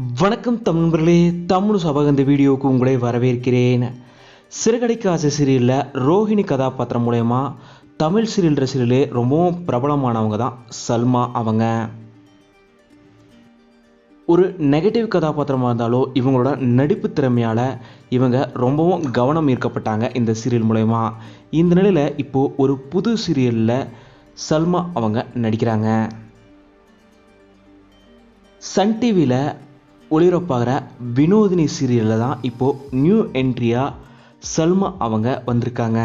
வணக்கம் தமிழ்களே தமிழ் சபக இந்த வீடியோவுக்கு உங்களை வரவேற்கிறேன். சிறுகடைக்கு ஆசை சீரியலில் ரோஹிணி கதாபாத்திரம் மூலயமா தமிழ் சீரியல் சீரியலே ரொம்பவும் பிரபலமானவங்க தான் சல்மா அவங்க. ஒரு நெகட்டிவ் கதாபாத்திரமாக இருந்தாலும் இவங்களோட நடிப்பு திறமையால் இவங்க ரொம்பவும் கவனம் ஈர்க்கப்பட்டாங்க இந்த சீரியல் மூலயமா. இந்த நிலையில் இப்போது ஒரு புது சீரியலில் சல்மா அவங்க நடிக்கிறாங்க. சன் டிவியில் ஒளிபரப்பாகிற வினோதினி சீரியலில் தான் இப்போது நியூ என்ட்ரியாக சல்மா அவங்க வந்திருக்காங்க.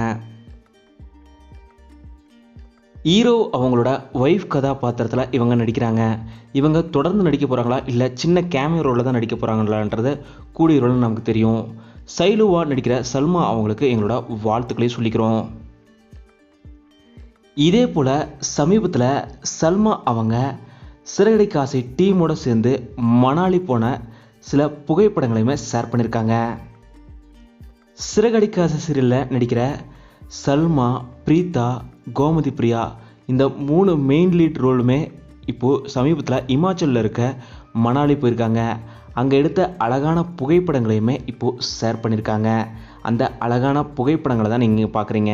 ஹீரோ அவங்களோட ஒய்ஃப் கதாபாத்திரத்தில் இவங்க நடிக்கிறாங்க. இவங்க தொடர்ந்து நடிக்க போகிறாங்களா இல்லை சின்ன கேமியோ ரோலில் தான் நடிக்க போகிறாங்களான்றது கூடிய ரோல் நமக்கு தெரியும். சைலுவா நடிக்கிற சல்மா அவங்களுக்கு எங்களோட வாழ்த்துக்களை சொல்லிக்கிறோம். இதே போல் சமீபத்தில் சல்மா அவங்க சிறகடை காசை டீமோட சேர்ந்து மணாலி போன சில புகைப்படங்களையுமே ஷேர் பண்ணியிருக்காங்க. சிறகடி காசை சீரியலில் நடிக்கிற சல்மா பிரீதா கோமதி பிரியா இந்த மூணு மெயின் லீட் ரோலுமே இப்போது சமீபத்தில் இமாச்சலில் இருக்க மணாலி போயிருக்காங்க. அங்கே எடுத்த அழகான புகைப்படங்களையுமே இப்போது ஷேர் பண்ணியிருக்காங்க. அந்த அழகான புகைப்படங்களை தான் நீங்கள் பார்க்குறீங்க.